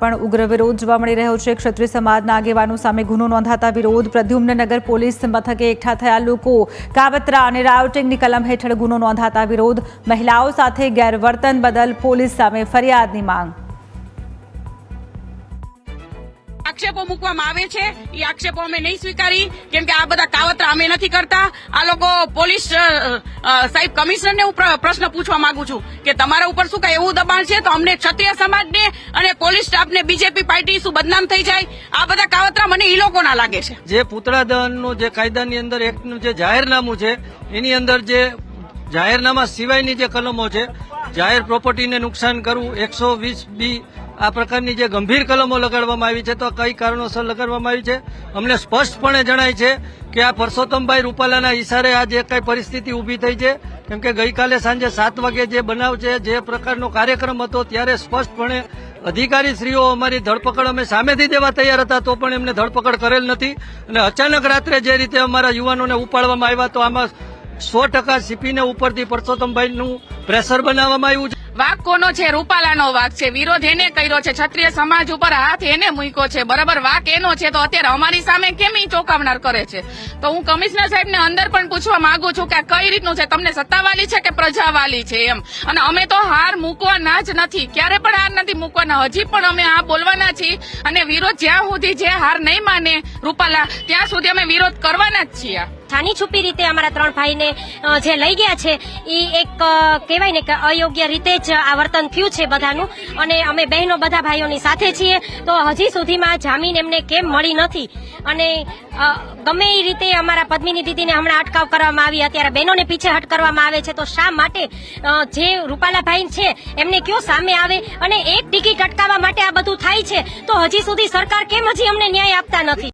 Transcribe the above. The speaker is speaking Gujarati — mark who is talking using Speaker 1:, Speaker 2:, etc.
Speaker 1: પણ ઉગ્ર વિરોધ જોવા મળી રહ્યો છે. ક્ષત્રિય સમાજના આગેવાનો સામે ગુનો નોંધાતા વિરોધ. પ્રદ્યુમ્નનગર પોલીસ મથકે એકઠા થયા લોકો. કાવતરા અને રાયોટિંગની કલમ હેઠળ ગુનો નોંધાતા વિરોધ. મહિલાઓ સાથે ગેરવર્તન બદલ પોલીસ સામે ફરિયાદની માંગ.
Speaker 2: આક્ષેપો મૂકવામાં આવે છે. એ આક્ષેપો અમે નહીં સ્વીકારી. કેમ કે આ બધા કાવતરા અમે નથી કરતા. આ લોકો પોલીસ સાહેબ કમિશનરને હું પ્રશ્ન પૂછવા માંગુ છું કે તમારા ઉપર શું કઈ એવું દબાણ છે? તો અમને ક્ષત્રિય સમાજને અને પોલીસ સ્ટાફને બીજેપી પાર્ટી શું બદનામ થઈ જાય? આ બધા કાવતરા મને એ લોકોના લાગે છે.
Speaker 3: જે પૂતળા દહનનું જે કાયદાની અંદર એક્ટનું જે જાહેરનામું છે, એની અંદર જે જાહેરનામા સિવાયની જે કલમો છે, જાહેર પ્રોપર્ટીને નુકસાન કરવું, એકસો વીસ બી આ પ્રકારની જે ગંભીર કલમો લગાડવામાં આવી છે, તો કઈ કારણોસર લગાડવામાં આવી છે? અમને સ્પષ્ટપણે જણાય છે કે આ પરસોત્તમભાઈ રૂપાલાના ઈશારે આ જે કઈ પરિસ્થિતિ ઊભી થઈ છે, કેમ કે ગઈકાલે સાંજે સાત વાગે જે બનાવ છે, જે પ્રકારનો કાર્યક્રમ હતો, ત્યારે સ્પષ્ટપણે અધિકારી શ્રીઓ અમારી ધરપકડ અમે સામેથી દેવા તૈયાર હતા, તો પણ એમને ધરપકડ કરેલ નથી. અને અચાનક રાત્રે જે રીતે અમારા યુવાનોને ઉપાડવામાં આવ્યા, તો આમાં સો ટકા સીપીને ઉપરથી પરસોત્તમભાઈનું પ્રેશર બનાવવામાં આવ્યું છે.
Speaker 2: વાક કોનો છે, રૂપાલાનો વાક છે, વિરોધ એને કર્યો છે, ક્ષત્રિય સમાજ ઉપર હાથ એને મૂક્યો છે. બરાબર, વાક એનો છે, તો અત્યારે અમારી સામે કેમ ઈ ચોંકાવનાર કરે છે? તો હું કમિશનર સાહેબને અંદર પણ પૂછવા માંગુ છું કે કઈ રીતનું છે? તમને સત્તાવાલી છે કે પ્રજાવાલી છે એમ? અને અમે તો હાર મૂકવાના જ નથી. ક્યારે પણ હાર નથી મૂકવાના? હજી પણ અમે આ બોલવાના છીએ અને વિરોધ જ્યાં સુધી જે હાર નહીં માને, રૂપાલા, ત્યાં સુધી અમે વિરોધ કરવાના જ છીએ.
Speaker 4: છાની છુપી રીતે અમારા ત્રણ ભાઈને જે લઈ ગયા છે, એ એક કહેવાય ને કે અયોગ્ય રીતે જ આ વર્તન થયું છે બધાનું. અને અમે બહેનો બધા ભાઈઓની સાથે છીએ, તો હજી સુધીમાં જામીન એમને કેમ મળી નથી? અને ગમે એ રીતે અમારા પદ્મિની દીદીને હમણાં અટકાવ કરવામાં આવી, અત્યારે બહેનોને પીછે હટ કરવામાં આવે છે, તો શા માટે જે રૂપાલાભાઈ છે, એમને કયો સામે આવે? અને એક ટિકિટ અટકાવવા માટે આ બધું થાય છે, તો હજી સુધી સરકાર કેમ હજી અમને ન્યાય આપતા નથી?